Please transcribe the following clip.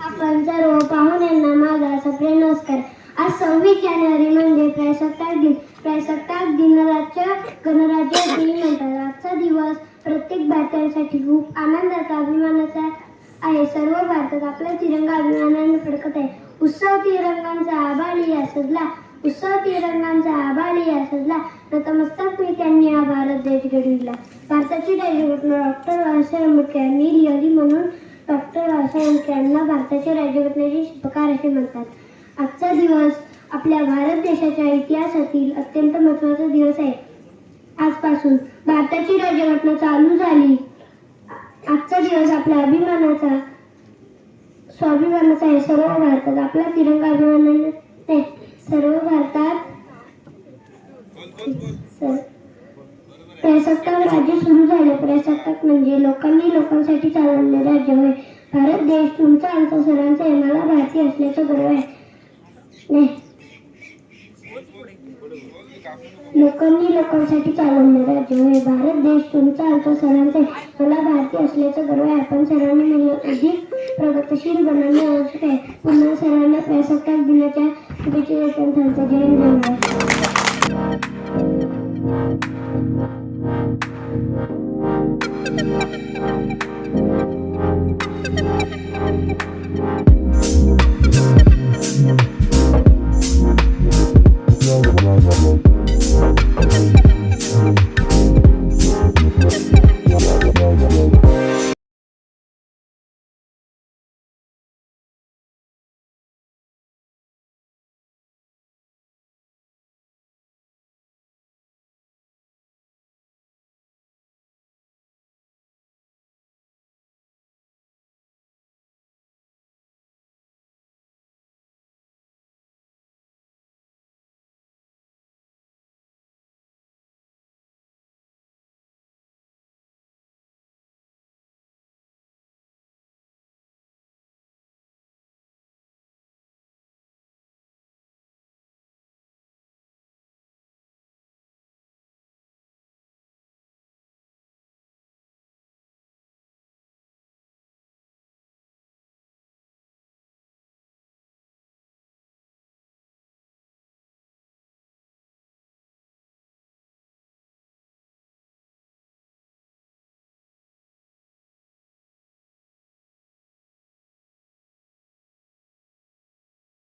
आपण सर्व पाहुण्यांना माझा सगळे नमस्कार. आज सव्वीस जानेवारी म्हणजे काय? सत्तावीस राज्य असेही म्हणतात आजचा दिवस प्रत्येक भारतीयांसाठी खूप आनंदाचा अभिमानाचा आहे. सर्व भारतात आपला तिरंगा अभिमानाने फडकत आहे. उत्सव तिरंगांचा आभाळी या सजला. उत्सव तिरंगांचा आभाळी या सजला. नतमस्तक मी त्यांनी हा भारत देश घडविला. भारताची राज्यघटना डॉक्टर बाबासाहेब आंबेडकर यांनी लिहिली म्हणून डॉक्टर बाबासाहेब आंबेडकर यांना भारताच्या राज्यघटनेचे शिल्पकार असे म्हणतात. आजचा दिवस आपल्या भारत देशाच्या इतिहासातील अत्यंत महत्त्वाचा दिवस आहे. आजपासून भारताची राज्यघटना चालू झाली. आजचा दिवस आपल्या अभिमानाचा स्वाभिमानाचा आहे. सर्व भारतात आपला तिरंगा अभिमानाने नाही, सर्व भारतात सर- प्रजासत्ताक राज्य सुरू झाले. प्रजासत्ताक म्हणजे लोकांनी लोकांसाठी चालवले राज्य होय. भारत देश तुमचा आमचा सर्वांचा आहे. मला भारतीय असल्याचा गर्व आहे. नाही. लोकांनी लोकांसाठी चालवणारा हे भारत देश तुमचा अर्थ सरांचा मला भारतीय असल्याचं गर्व आहे. आपण सरांना अधिक प्रगतशील बनवणे आवश्यक आहे. पुन्हा सरांना प्रसत्ताक दिल्याच्या शुभेच्छा जय धन्यवाद